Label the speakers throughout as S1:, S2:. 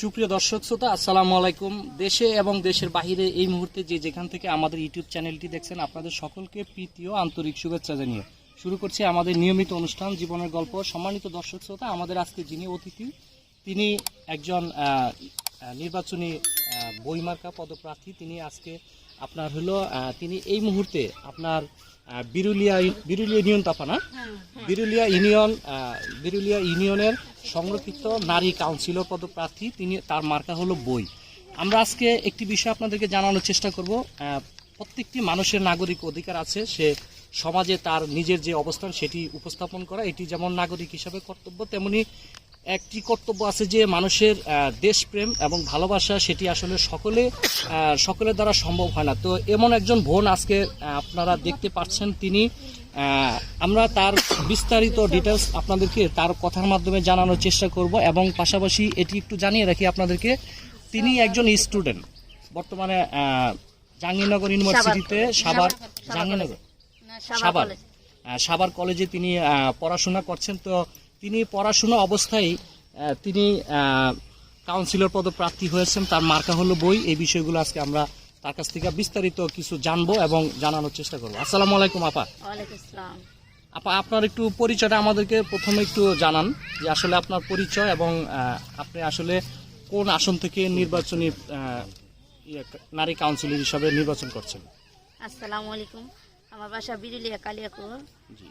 S1: সুপ্রিয় দর্শক শ্রোতা, আসসালামু আলাইকুম। দেশে এবং দেশের বাহিরে এই মুহূর্তে যে যেখান থেকে আমাদের ইউটিউব চ্যানেলটি দেখছেন, আপনাদের সকলকে প্রীতি ও আন্তরিক শুভেচ্ছা জানিয়ে শুরু করছি আমাদের নিয়মিত অনুষ্ঠান, জীবনের গল্প। সম্মানিত দর্শক শ্রোতা, আমাদের আজকে যিনি অতিথি, তিনি একজন নির্বাচনী বইমার্কা পদপ্রার্থী। তিনি আজকে আপনার হলো তিনি এই মুহূর্তে আপনার বিরুলিয়া বিরুলিয়া ইউনিয়ন তাপানা বিরুলিয়া ইউনিয়ন বিরুলিয়া ইউনিয়নের সংরক্ষিত নারী কাউন্সিলর পদপ্রার্থী, তিনি তার মার্কা হলো বই। আমরা আজকে একটি বিষয় আপনাদেরকে জানানোর চেষ্টা করব। প্রত্যেকটি মানুষের নাগরিক অধিকার আছে, সে সমাজে তার নিজের যে অবস্থান সেটি উপস্থাপন করা, এটি যেমন নাগরিক হিসাবে কর্তব্য, তেমনি একটি কর্তব্য আছে যে মানুষের দেশপ্রেম এবং ভালোবাসা সেটি আসলে সকলে সকলের দ্বারা সম্ভব হয় না। তো এমন একজন বোন আজকে আপনারা দেখতে পাচ্ছেন তিনি আমরা তার বিস্তারিত ডিটেলস আপনাদেরকে তার কথার মাধ্যমে জানানোর চেষ্টা করব এবং পাশাপাশি এটি একটু জানিয়ে রাখি আপনাদেরকে তিনি একজন স্টুডেন্ট বর্তমানে জাহাঙ্গীরনগর ইউনিভার্সিটিতে সাবার জাহাঙ্গীরনগর? সাবার সাবার কলেজে। তিনি পড়াশোনা করছেন তো তিনি পড়াশোনা অবস্থায় তিনি কাউন্সিলর পদপ্রার্থী হয়েছেন। তার মার্কা হলো বই। এই বিষয়গুলো আজকে আমরা তার কাছ থেকে বিস্তারিত কিছু জানব এবং জানানোর চেষ্টা করব। আসসালামু আলাইকুম আপা। আপা আপনার একটু পরিচয়টা আমাদেরকে প্রথমে একটু জানান যে আসলে আপনার পরিচয় এবং আপনি আসলে কোন আসন থেকে নির্বাচনী ইয়ে, নারী কাউন্সিলর হিসাবে নির্বাচন করছেন?
S2: আসসালামু আলাইকুম। আমার বাসা বিরুলিয়া কালিয়াকুর।
S1: জি।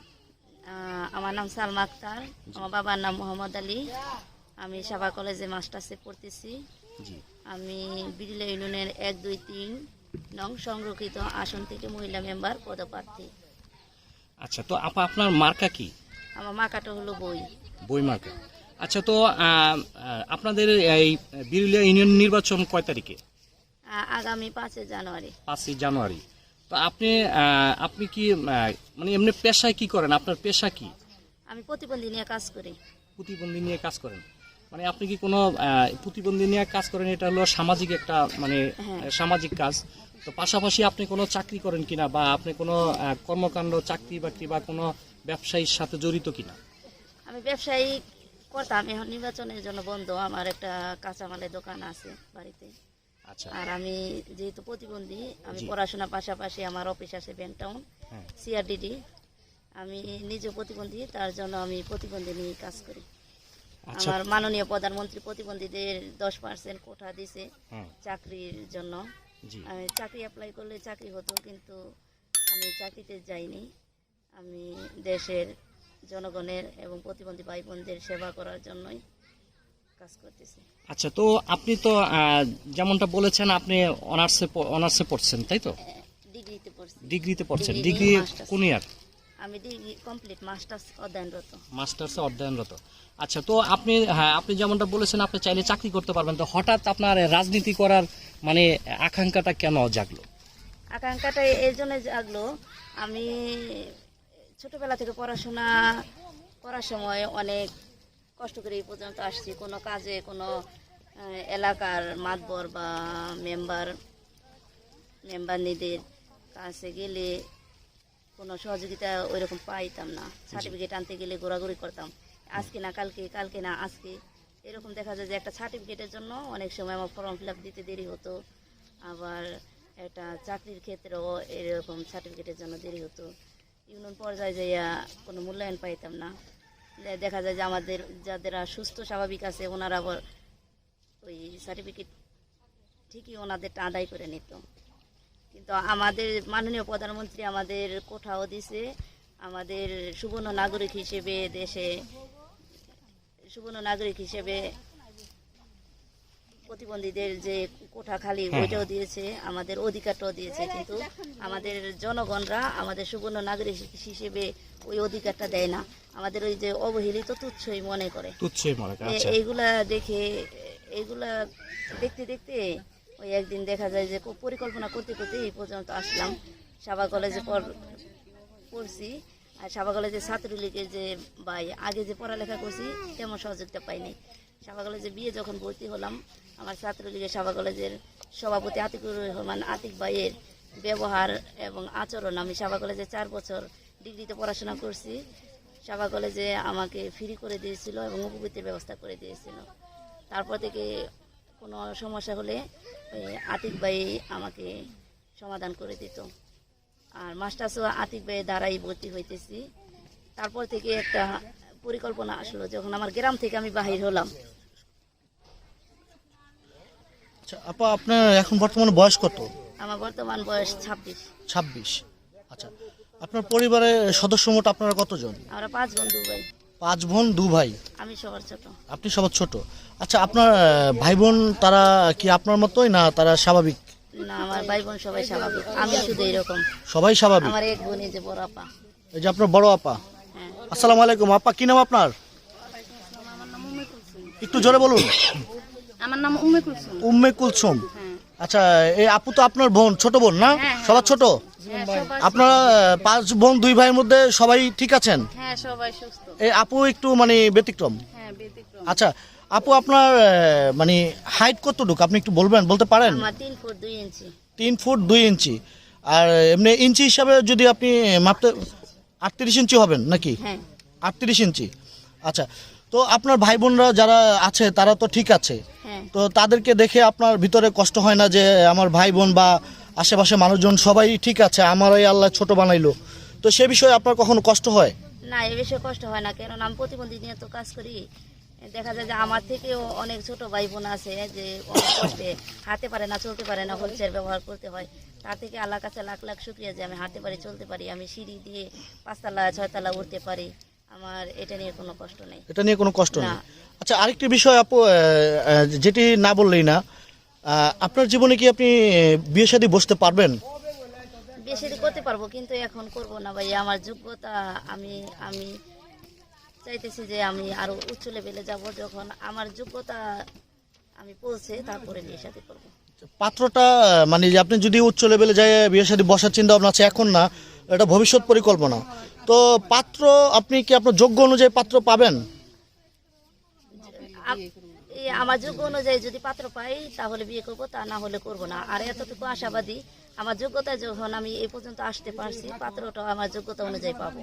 S2: আমার নাম সালমা আক্তার। আমার বাবার নাম মোহাম্মদ আলী। আমি সাবা কলেজে মাস্টার্সে পড়তেছি। আমি বিরুলিয়া ইউনিয়নের এক দুই তিন নং সংরক্ষিত আসন থেকে মহিলা মেম্বার পদপ্রার্থী।
S1: আচ্ছা তো আপা আপনার মার্কা কি?
S2: আমার মার্কাটা হলো বই।
S1: বই মার্কা। আচ্ছা তো আপনাদের এই বিরুলিয়া ইউনিয়ন নির্বাচন কয় তারিখে?
S2: আগামী পাঁচই জানুয়ারি।
S1: পাঁচই জানুয়ারি। তো আপনি আপনি কি মানে এমনি পেশায় কি করেন? আপনার পেশা কি?
S2: আমি প্রতিবন্ধী নিয়ে কাজ করি।
S1: প্রতিবন্ধী নিয়ে কাজ করেন। মানে আপনি কি কোনো প্রতিবন্ধী নিয়ে কাজ করেন? এটা হলো সামাজিক একটা মানে
S2: হ্যাঁ।
S1: সামাজিক কাজ। তো পাশাপাশি আপনি কোনো চাকরি করেন কিনা বা আপনি কোনো কর্মকাণ্ড চাকরি বাকরি বা কোনো ব্যবসায়ীর সাথে জড়িত কিনা?
S2: আমি ব্যবসায়ী করতাম। এখন নির্বাচনের জন্য বন্ধ। আমার একটা কাঁচামালের দোকান আছে বাড়িতে। আর আমি যেহেতু প্রতিবন্ধী আমি। পড়াশোনার পাশাপাশি আমার অফিস আছে বেনটাউন
S1: হ্যাঁ।
S2: সিআরডিডি। আমি নিজে প্রতিবন্ধী তার জন্য আমি প্রতিবন্ধী নিয়ে কাজ করি।
S1: আচ্ছা।
S2: আমার মাননীয় প্রধানমন্ত্রী প্রতিবন্ধীদের দশ পার্সেন্ট কোঠা দিছে
S1: হ্যাঁ।
S2: চাকরির জন্য। আমি চাকরি অ্যাপ্লাই করলে চাকরি হতো কিন্তু আমি চাকরিতে যাইনি। আমি দেশের জনগণের এবং প্রতিবন্ধী ভাই বোনদের সেবা করার জন্যই কাজ করতেছি।
S1: আচ্ছা তো আপনি তো যেমনটা বলেছেন আপনি অনার্সে অনার্সে পড়ছেন তাই তো?
S2: ডিগ্রিতে পড়ছি।
S1: ডিগ্রিতে পড়ছেন।
S2: ডিগ্রি
S1: কোন ইয়ার?
S2: আমি ডিগ্রি কমপ্লিট মাস্টার্স অধ্যয়নরত।
S1: মাস্টার্সে অধ্যয়নরত। আচ্ছা তো আপনি হ্যাঁ আপনি যেমনটা বলেছেন আপনি চাইলে চাকরি করতে পারবেন। তো হঠাৎ আপনার রাজনীতি করার মানে আকাঙ্ক্ষাটা কেন জাগলো?
S2: আকাঙ্ক্ষাটা এর জন্য জাগলো আমি ছোটবেলা থেকে পড়াশোনা করার সময় অনেক কষ্ট করে এই পর্যন্ত আসছি। কোনো কাজে কোনো এলাকার মাতবর বা মেম্বার মেম্বারনিদের কাছে গেলে কোনো সহযোগিতা ওইরকম পাইতাম না। সার্টিফিকেট আনতে গেলে ঘোরাঘুরি করতাম। আজকে না কালকে কালকে না আজকে। এরকম দেখা যায় যে একটা সার্টিফিকেটের জন্য অনেক সময় আমার ফর্ম ফিল আপ দিতে দেরি হতো। আবার একটা চাকরির ক্ষেত্রেও এরকম সার্টিফিকেটের জন্য দেরি হতো। ইউনিয়ন পর্যায়ে যাইয়া কোনো মূল্যায়ন পাইতাম না। দেখা যায় যে আমাদের যাদের সুস্থ, স্বাভাবিক আছে, ওনারা আবার ওই সার্টিফিকেট ঠিকই ওনাদেরটা আদায় করে নিত। কিন্তু আমাদের মাননীয় প্রধানমন্ত্রী আমাদের কোঠাও দিছে, আমাদের সুবর্ণ নাগরিক হিসেবে দেশে, সুবর্ণ নাগরিক হিসেবে প্রতিবন্ধীদের যে কোঠা খালি। ওইটাও দিয়েছে আমাদের অধিকারটাও দিয়েছে কিন্তু আমাদের জনগণরা আমাদের সুবর্ণ নাগরিক হিসেবে ওই অধিকারটা দেয় না। আমাদের ওই যে অবহেলিত তুচ্ছই মনে করে।
S1: তুচ্ছই মনে করেন আচ্ছা।
S2: এইগুলা দেখে এইগুলা দেখতে দেখতে ওই একদিন দেখা যায় যে পরিকল্পনা করতে করতে এই পর্যন্ত আসলাম। সাবা কলেজে পড়- পড়ছি আর সাবা কলেজে ছাত্রলীগের যে ভাই আগে যে পড়ালেখা করছি তেমন সহযোগিতা পাইনি। সাবা কলেজে বিয়ে যখন ভর্তি হলাম আমার ছাত্রলীগের সভা কলেজের সভাপতি আতিকুর রহমান, আতিক ভাইয়ের ব্যবহার এবং আচরণ। আমি সাবা কলেজে চার বছর ডিগ্রিতে পড়াশোনা করছি। সাবা কলেজে আমাকে ফ্রি করে দিয়েছিল এবং উপবৃত্তির ব্যবস্থা করে দিয়েছিল। তারপর থেকে কোনো সমস্যা হলে আতিক ভাই আমাকে সমাধান করে দিত। আর মাস্টার্সও আতিক ভাইয়ের দ্বারাই ভর্তি হইতেছি। তারপর থেকে একটা পরিকল্পনা আসলো, যখন আমার গ্রাম থেকে আমি বাহির হলাম।
S3: আচ্ছা আপা আপনার এখন বর্তমানে বয়স কত?
S2: আমার বর্তমান বয়স ছাব্বিশ।
S3: ছাব্বিশ। আচ্ছা আপনার পরিবারের সদস্য মোট আপনারা কতজন?
S2: আমরা পাঁচ বন্ধু ভাই।
S3: পাঁচ বোন দু ভাই?
S2: আমি সবার ছোট।
S3: আপনি সবার ছোট। আচ্ছা আপনার ভাই বোন তারা কি আপনার মতোই না তারা স্বাভাবিক?
S2: না আমার ভাই বোন সবাই স্বাভাবিক। আমি শুধু এরকম।
S3: সবাই স্বাভাবিক?
S2: আমার এক বোন এই যে বড় আপা।
S3: এই যে আপনার বড় আপা?
S2: হ্যাঁ।
S3: আসসালামু আলাইকুম আপা কি নাম আপনার? একটু জোরে বলুন।
S2: আমার নাম উমে কুলসুম।
S3: উম্মে কুলসুম।
S2: হ্যাঁ।
S3: আচ্ছা এই আপু তো আপনার বোন ছোট বোন না?
S2: হ্যাঁ,
S3: সবার ছোট?
S2: হ্যাঁ
S3: আপনারা পাঁচ বোন দুই ভাইয়ের মধ্যে সবাই ঠিক আছেন?
S2: হ্যাঁ সবাই সুস্থ।
S3: এই আপু একটু মানে ব্যতিক্রম।
S2: হ্যাঁ ব্যতিক্রম।
S3: আচ্ছা আপু আপনার মানে হাইট কতটুকু? আপনি একটু বলবেন বলতে পারেন?
S2: আমার তিন ফুট দুই ইঞ্চি।
S3: ফুট আর এমনি ইঞ্চি হিসাবে যদি আপনি মাপতে আটত্রিশ ইঞ্চি হবেন নাকি?
S2: হ্যাঁ।
S3: আটত্রিশ ইঞ্চি। আচ্ছা তো আপনার ভাই বোনরা যারা আছে তারা তো ঠিক আছে।
S2: হ্যাঁ।
S3: তো তাদেরকে দেখে আপনার ভিতরে কষ্ট হয় না যে আমার ভাই বোন বা আশেপাশে মানুষজন সবাই ঠিক আছে আমার এই আল্লাহ ছোট বানাইলো। তো সে বিষয়ে আপনার কখনো কষ্ট হয়?
S2: না এ বিষয়ে কষ্ট হয় না। কেননা আমি প্রতিবন্ধী নিয়ে তো কাজ করি। দেখা যায় যে আমার থেকেও অনেক ছোট ভাই বোন আছে যে অনেক কষ্টে হাঁটতে পারে না চলতে পারে না হুইল ব্যবহার করতে হয়। তার থেকে আল্লাহ কাছে লাখ লাখ শুক্রিয়া যে আমি হাঁটতে পারি চলতে পারি আমি সিঁড়ি দিয়ে পাঁচতলা ছয়তলা উঠতে পারি। আমার এটা নিয়ে কোনো কষ্ট নেই।
S3: এটা নিয়ে কোনো কষ্ট নেই?
S2: না।
S3: আচ্ছা আরেকটি বিষয় আপু যেটি না বললেই না আপনার জীবনে কি আপনি বিয়ে শাদী বসতে পারবেন?
S2: বেশি দিন করতে পারব কিন্তু এখন করব না ভাই আমার যোগ্যতা আমি আমি চাইতেছি যে আমি আরও উচ্চ লেভেলে যাব। যখন আমার যোগ্যতা আমি পৌঁছে তারপরে বিয়ে সাথে করব।
S3: পাত্রটা মানে আপনি যদি উচ্চ লেভেলে যায় বিয়ে শাদী বসার চিন্তা ভাবনা আছে এখন না। এটা ভবিষ্যৎ পরিকল্পনা। তো পাত্র, আপনি কি আপনার যোগ্য অনুযায়ী পাত্র পাবেন?
S2: আমার যোগ্য অনুযায়ী যদি পাত্র পাই, তাহলে বিয়ে করব, তা না হলে করব না। আর এতটুকু আশাবাদী, আমার যোগ্যতা যখন আমি এই পর্যন্ত আসতে পারছি, পাত্রটা আমার যোগ্যতা অনুযায়ী পাবো।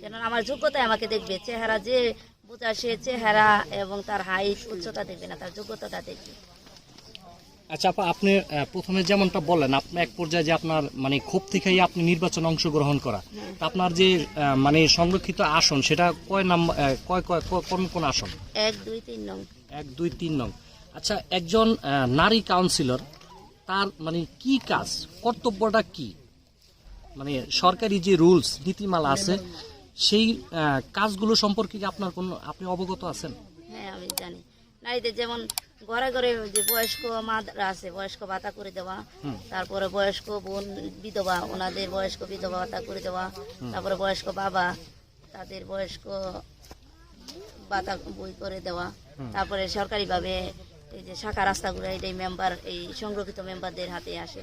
S2: কেননা আমার যোগ্যতাই আমাকে দেখবে, চেহারা যে বোঝা সে চেহারা এবং তার হাইট উচ্চতা দেখবে না, তার যোগ্যতাটা দেখবে।
S1: আচ্ছা আপা আপনি প্রথমে যেমনটা বললেন আপনি এক পর্যায়ে যে আপনার মানে ক্ষোভ থেকেই আপনি নির্বাচনে অংশগ্রহণ করা তা আপনার যে মানে সংরক্ষিত আসন সেটা কয় নাম্বার কয় কয় কোন কোন আসন?
S2: এক দুই তিন নং।
S1: এক দুই তিন নং। আচ্ছা একজন নারী কাউন্সিলর তার মানে কি কাজ কর্তব্যটা কি? মানে সরকারি যে রুলস নীতিমালা আছে সেই কাজগুলো সম্পর্কে আপনার কোন আপনি অবগত আছেন?
S2: হ্যাঁ আমি জানি। নারীদের যেমন ঘরে ঘরে যে বয়স্ক মারা আছে বয়স্ক ভাতা করে দেওয়া তারপরে বয়স্ক বোন বিধবা ওনাদের বয়স্ক বিধবা ভাতা করে দেওয়া তারপরে বয়স্ক বাবা তাদের বয়স্ক ভাতা বই করে দেওয়া তারপরে সরকারিভাবে এই যে শাখা রাস্তাগুলো এটাই মেম্বার এই সংরক্ষিত মেম্বারদের হাতে আসে।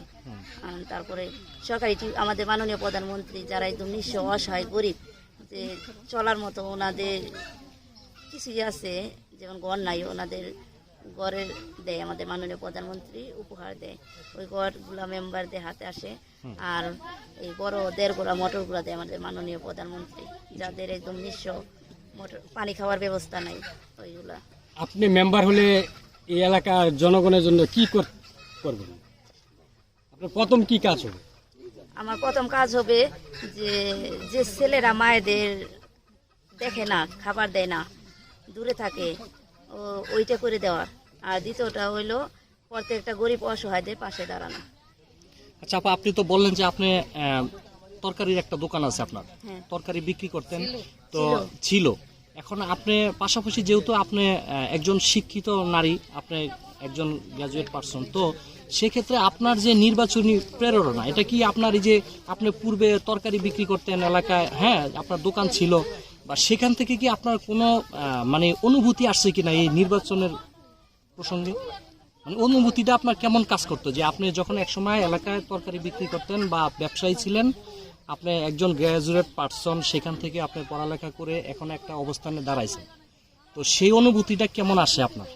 S2: তারপরে সরকারি আমাদের মাননীয় প্রধানমন্ত্রী যারা একদম নিঃস্ব অসহায় গরিব যে চলার মতো ওনাদের কিছুই আছে যেমন ঘর নাই ওনাদের ঘরের দেয় আমাদের মাননীয় প্রধানমন্ত্রী উপহার দেয়। ওই ঘরগুলা মেম্বারদের হাতে আসে আর এই বড় দেড় গোড়া মোটরগুলো দেয় আমাদের মাননীয় প্রধানমন্ত্রী যাদের একদম নিঃস্ব মোটর পানি খাওয়ার ব্যবস্থা নাই ওইগুলা।
S4: আপনি মেম্বার হলে এই এলাকার জনগণের জন্য কি কর- করবেন? আপনার প্রথম কি কাজ হবে?
S2: আমার প্রথম কাজ হবে যে যে ছেলেরা মায়েদের দেখে না খাবার দেয় না দূরে থাকে ওইটা করে দেওয়ার আর দ্বিতীয়টা হইল প্রত্যেকটা গরিব অসহায়দের পাশে দাঁড়ানো।
S1: আচ্ছা আপা আপনি তো বললেন যে আপনি তরকারির একটা দোকান আছে আপনার।
S2: হ্যাঁ।
S1: তরকারি বিক্রি করতেন। তো ছিল। এখন আপনি পাশাপাশি যেহেতু আপনি একজন শিক্ষিত নারী আপনি একজন গ্র্যাজুয়েট পারসন তো সেক্ষেত্রে আপনার যে নির্বাচনী প্রেরণা এটা কি আপনার এই যে আপনি পূর্বে তরকারি বিক্রি করতেন এলাকায়? হ্যাঁ আপনার দোকান ছিল। বা সেখান থেকে কি আপনার কোনো মানে অনুভূতি আসছে কিনা এই নির্বাচনের প্রসঙ্গে? মানে অনুভূতিটা আপনার কেমন কাজ করতো? যে আপনি যখন একসময় এলাকায় তরকারি বিক্রি করতেন বা ব্যবসায়ী ছিলেন, আপনি একজন গ্র্যাজুয়েট পার্সন সেখান থেকে আপনি পড়ালেখা করে এখন একটা অবস্থানে দাঁড়াইছেন। তো সেই অনুভূতিটা কেমন আসে আপনার?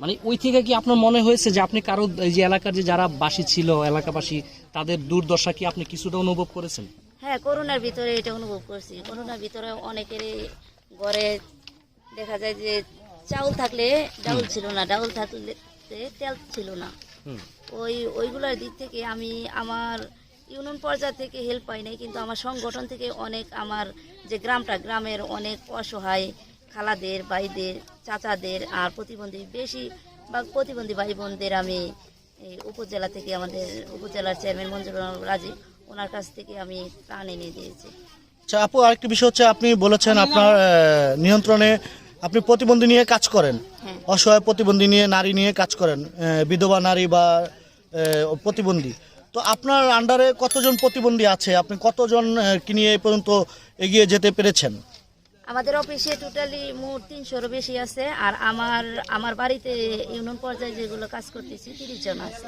S1: মানে ওই থেকে কি আপনার মনে হয়েছে যে আপনি কারও যে এলাকার যে যারা বাসী ছিল, এলাকাবাসী, তাদের দুর্দশা কি আপনি কিছুটা অনুভব করেছেন?
S2: হ্যাঁ করোনার ভিতরে এটা অনুভব করছি। করোনার ভিতরে অনেকেরই ঘরে দেখা যায় যে চাউল থাকলে ডাউল ছিল না ডাউল থাকলে তেল ছিল না। ওই ওইগুলোর দিক থেকে আমি আমার ইউনিয়ন পর্যায় থেকে হেল্প পাই নাই কিন্তু আমার সংগঠন থেকে অনেক আমার যে গ্রামটা গ্রামের অনেক অসহায় খালাদের ভাইদের চাচাদের আর প্রতিবন্ধী বেশি বা প্রতিবন্ধী ভাই বোনদের আমি এই উপজেলা থেকে আমাদের উপজেলার চেয়ারম্যান মঞ্জুর রাজীব ওনার কাছ থেকে আমি ত্রাণ এনে দিয়েছি।
S3: আচ্ছা আপু আরেকটি বিষয় হচ্ছে আপনি বলেছেন আপনার নিয়ন্ত্রণে আপনি প্রতিবন্ধী নিয়ে কাজ করেন।
S2: হ্যাঁ।
S3: অসহায় প্রতিবন্ধী নিয়ে নারী নিয়ে কাজ করেন বিধবা নারী বা প্রতিবন্ধী। তো আপনার আন্ডারে কতজন প্রতিবন্ধী আছে? আপনি কতজন কি নিয়ে এ পর্যন্ত এগিয়ে যেতে পেরেছেন?
S2: আমাদের অফিসে টোটালি মোট তিনশোরও বেশি আছে আর আমার আমার বাড়িতে ইউনিয়ন পর্যায়ে যেগুলো কাজ করতেছি তিরিশ জন আছে।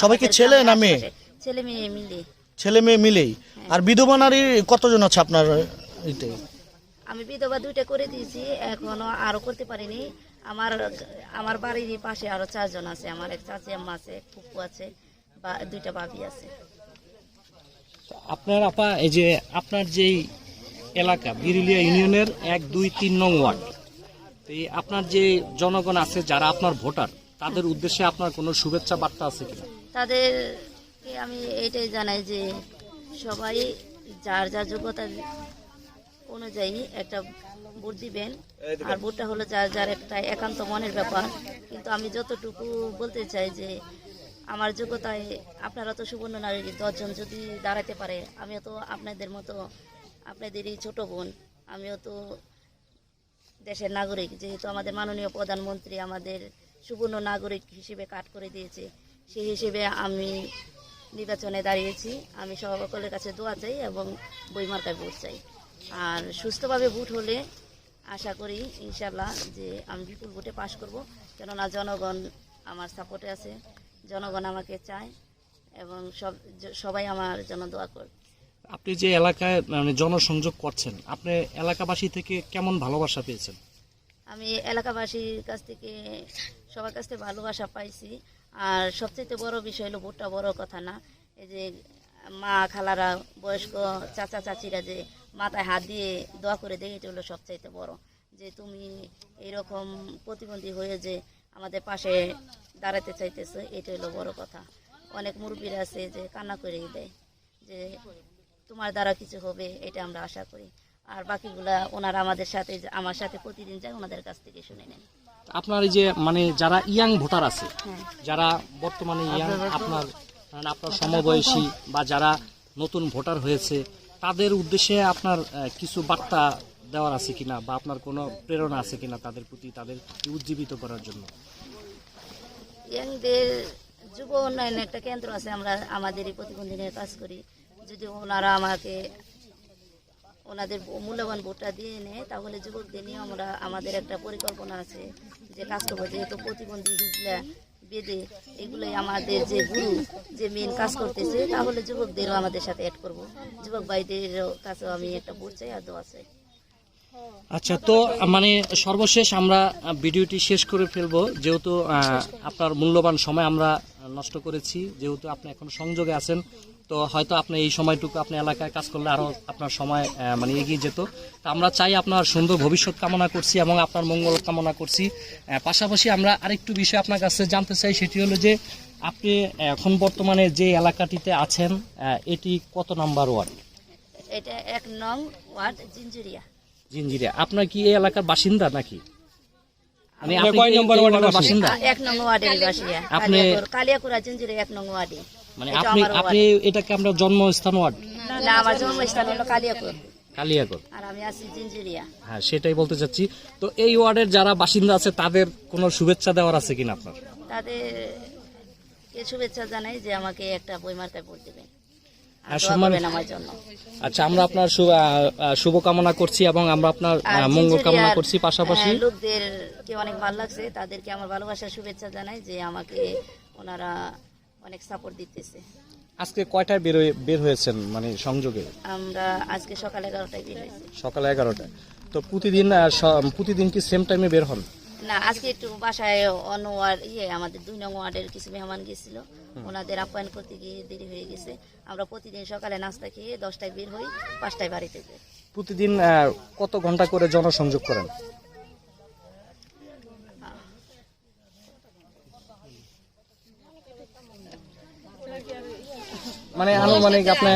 S3: সবাই কি ছেলে না মেয়ে?
S2: ছেলে মেয়ে মিলে
S3: ছেলে মেয়ে মিলেই। আর বিধবা নারী কতজন আছে আপনার এইতে
S2: আমি বিধবা দুইটা করে দিয়েছি এখনও আরও করতে পারিনি। আমার আমার বাড়ির পাশে আরও চারজন আছে আমার এক চাচি আম্মা আছে ফুপু আছে বা দুইটা বাবি আছে।
S1: আপনার আপা এই যে আপনার যেই এলাকা বিরুলিয়া ইউনিয়নের এক দুই তিন নং ওয়ার্ড তো এই আপনার যে জনগণ আছে যারা আপনার ভোটার তাদের উদ্দেশ্যে আপনার কোনো শুভেচ্ছা বার্তা আছে কিনা?
S2: তাদেরকে আমি এটাই জানাই যে সবাই যার যার যোগ্যতা অনুযায়ী একটা ভোট দিবেন। আর ভোটটা হলো যার যার একটা একান্ত মনের ব্যাপার। কিন্তু আমি যতটুকু বলতে চাই যে আমার যোগ্যতায় আপনারা তো সুবর্ণ নারী দশজন যদি দাঁড়াতে পারে আমিও তো আপনাদের মতো আপনাদেরই ছোট বোন। আমিও তো দেশের নাগরিক যেহেতু আমাদের মাননীয় প্রধানমন্ত্রী আমাদের সুবর্ণ নাগরিক হিসেবে কাট করে দিয়েছে। সেই হিসেবে আমি নির্বাচনে দাঁড়িয়েছি। আমি সকলের কাছে দোয়া চাই এবং বইমার্কায় ভোট চাই। আর সুস্থভাবে ভোট হলে আশা করি ইনশাল্লাহ যে আমি বিপুল ভোটে পাশ করব। কেননা জনগণ আমার সাপোর্টে আছে, জনগণ আমাকে চায় এবং সব, সবাই আমার জন্য দোয়া করে
S1: আপনি যে এলাকায় মানে জনসংযোগ করছেন, আপনি এলাকাবাসী থেকে কেমন ভালোবাসা পেয়েছেন?
S2: আমি এলাকাবাসীর কাছ থেকে সবার কাছ থেকে ভালোবাসা পাইছি। আর সবচেয়ে বড় বিষয় হলো ভোটটা বড় কথা না। এই যে মা খালারা, বয়স্ক চাচা চাচিরা যে মাথায় হাত দিয়ে দোয়া করে দেয়, এটা হলো সবচাইতে বড়। যে তুমি এরকম প্রতিবন্ধী হয়ে যে আমাদের পাশে দাঁড়াতে চাইতেছো, এটা হলো বড় কথা। অনেক মুরব্বীরা আছে যে কান্না করে দেয় যে তোমার দ্বারা কিছু হবে, এটা আমরা আশা করি। আর বাকিগুলা ওনারা আমাদের সাথে আমার সাথে প্রতিদিন যায় ওনাদের কাছ থেকে শুনে নেন।
S1: আপনার এই যে মানে যারা ইয়াং ভোটার আছে
S2: হ্যাঁ।
S1: যারা বর্তমানে ইয়াং আপনার মানে আপনার সমবয়সী বা যারা নতুন ভোটার হয়েছে তাদের উদ্দেশ্যে আপনার কিছু বার্তা দেওয়ার আছে কিনা বা আপনার কোনো প্রেরণা আছে কিনা তাদের প্রতি তাদের উজ্জীবিত করার জন্য?
S2: ইয়াংদের যুব উন্নয়ন একটা কেন্দ্র আছে আমরা আমাদের এই প্রতিবন্ধী নিয়ে কাজ করি। যদি ওনারা আমাকে ওনাদের মূল্যবান ভোটটা দিয়ে নেয় তাহলে যুবকদের নিয়ে আমরা, আমাদের একটা পরিকল্পনা আছে যে কাজ করব যেহেতু প্রতিবন্ধী হিজলা, বেদে, এগুলোই আমাদের যে গুরু, যে মেন কাজ করতেছে, তাহলে যুবকদেরও আমাদের সাথে অ্যাড করব। যুবক ভাইদের কাছেও আমি একটা ভোট চাই আর দোয়া চাই।
S1: আচ্ছা তো মানে সর্বশেষ আমরা ভিডিওটি শেষ করে ফেলব। যেহেতু আপনার মূল্যবান সময় আমরা নষ্ট করেছি, যেহেতু আপনি এখন সংযোগে আছেন তো হয়তো আপনি এই সময়টুকু আপনি এলাকায় কাজ করলে আরও আপনার সময় মানে এগিয়ে যেত। তো আমরা চাই আপনার সুন্দর ভবিষ্যৎ কামনা করছি এবং আপনার মঙ্গল কামনা করছি। পাশাপাশি আমরা আরেকটু বিষয় আপনার কাছে জানতে চাই সেটি হলো যে আপনি এখন বর্তমানে যে এলাকাটিতে আছেন আহ, এটি কত নাম্বার ওয়ার্ড?
S2: এটা এক নং ওয়ার্ড জিঞ্জিরিয়া।
S1: জিঞ্জিরিয়া। আপনার কি এই এলাকার বাসিন্দা নাকি? মানে
S4: আপনি
S1: আপনি
S4: কয় নম্বর ওয়ার্ডের বাসিন্দা?
S1: বাসিন্দা?
S2: এক নং ওয়ার্ডের বাসিয়া
S1: আপনি-
S2: কালিয়াকুড়া জিঞ্জিরে এক নং ওয়ার্ডে।
S1: মানে আপনি আপনি এটাকে আমরা জন্মস্থান ওয়ার্ড।
S2: না আমার জন্মস্থান হলো কালিয়াকুর
S1: কালিয়াগড়
S2: আর আমি আছি জিঞ্জিরিয়া।
S1: হ্যাঁ সেটাই বলতে চাচ্ছি। তো এই ওয়ার্ডের যারা বাসিন্দা আছে তাদের কোনো শুভেচ্ছা দেওয়ার আছে কিনা আপনার?
S2: তাদের কে শুভেচ্ছা জানাই যে আমাকে একটা বই মার্কায় ভোট দেবেন। জন্য।
S1: আচ্ছা আমরা আপনার শুভকামনা করছি এবং আমরা আপনার মঙ্গল কামনা করছি পাশাপাশি।
S2: লোকদেরকে অনেক ভালো লাগছে। তাদেরকে আমার ভালোবাসার শুভেচ্ছা জানাই যে আমাকে ওনারা অনেক সাপোর্ট দিতেছে।
S1: আজকে কয়টায় বের বের হয়েছেন মানে সংযোগে?
S2: আমরা আজকে সকাল এগারোটায় বের হয়েছি।
S1: সকাল এগারোটায়। তো প্রতিদিন প্রতিদিন কি সেম টাইমে বের হন?
S2: না আজকে একটু বাসায় অন্য ওয়ার্ড ইয়ে আমাদের দুই নং ওয়ার্ডের কিছু মেহমান গেছিল। ওনাদের আপ্যায়ন করতে গিয়ে দেরি হয়ে গেছে। আমরা প্রতিদিন সকালে নাস্তা খেয়ে দশটায় বের হই পাঁচটায় বাড়িতে যাই।
S1: প্রতিদিন কত ঘণ্টা করে জনসংযোগ করেন? মানে আনুমানিক আপনি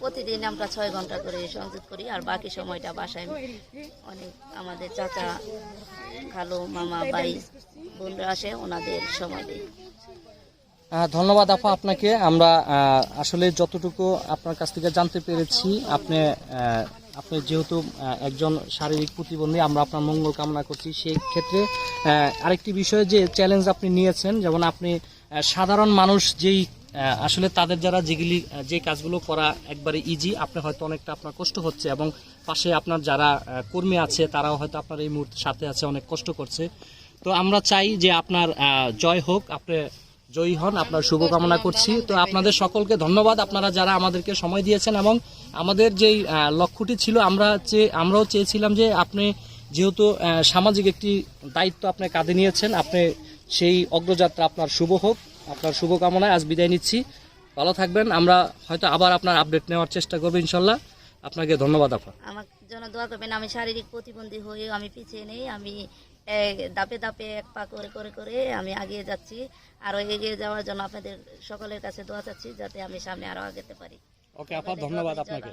S2: প্রতিদিন আমরা ছয় ঘণ্টা করে সংযোগ করি আর বাকি সময়টা বাসায় অনেক আমাদের চাচা খালো মামা ভাই বোনরা আসে ওনাদের সময় দিই।
S1: ধন্যবাদ আপা আপনাকে। আমরা আসলে যতটুকু আপনার কাছ থেকে জানতে পেরেছি আপনি আপনি যেহেতু একজন শারীরিক প্রতিবন্ধী, আমরা আপনার মঙ্গল কামনা করছি। সেই ক্ষেত্রে আরেকটি বিষয় যে চ্যালেঞ্জ আপনি নিয়েছেন, যেমন আপনি সাধারণ মানুষ যেই আসলে তাদের যারা যেগুলি যে কাজগুলো করা একবারে ইজি আপনি হয়তো অনেকটা আপনার কষ্ট হচ্ছে এবং পাশে আপনার যারা কর্মী আছে, তারাও হয়তো আপনার এই মুহূর্তে সাথে আছে, অনেক কষ্ট করছে। তো আমরা চাই যে আপনার জয় হোক, আপনি জয়ী হন, আপনার শুভকামনা করছি। তো আপনাদের সকলকে ধন্যবাদ। আপনারা যারা আমাদেরকে সময় দিয়েছেন এবং আমাদের যেই লক্ষ্যটি ছিল, আমরা চেয়ে আমরাও চেয়েছিলাম যে আপনি যেহেতু সামাজিক একটি দায়িত্ব আপনি কাঁধে নিয়েছেন, আপনি সেই অগ্রযাত্রা আপনার শুভ হোক, আপনার শুভকামনায় আজ বিদায় নিচ্ছি। ভালো থাকবেন। আমরা হয়তো আবার আপনার আপডেট নেওয়ার চেষ্টা করব, ইনশাল্লাহ। আপনাকে ধন্যবাদ, আপা।
S2: আমার জন্য দোয়া করবেন, আমি শারীরিক প্রতিবন্ধী হয়ে আমি পিছিয়ে নেই, আমি দাপে দাপে এক পা করে করে করে আমি এগিয়ে যাচ্ছি। আরও এগিয়ে যাওয়ার জন্য আপনাদের সকলের কাছে দোয়া চাচ্ছি যাতে আমি সামনে আরও আগাতে পারি
S1: ওকে আপা ধন্যবাদ আপনাকে।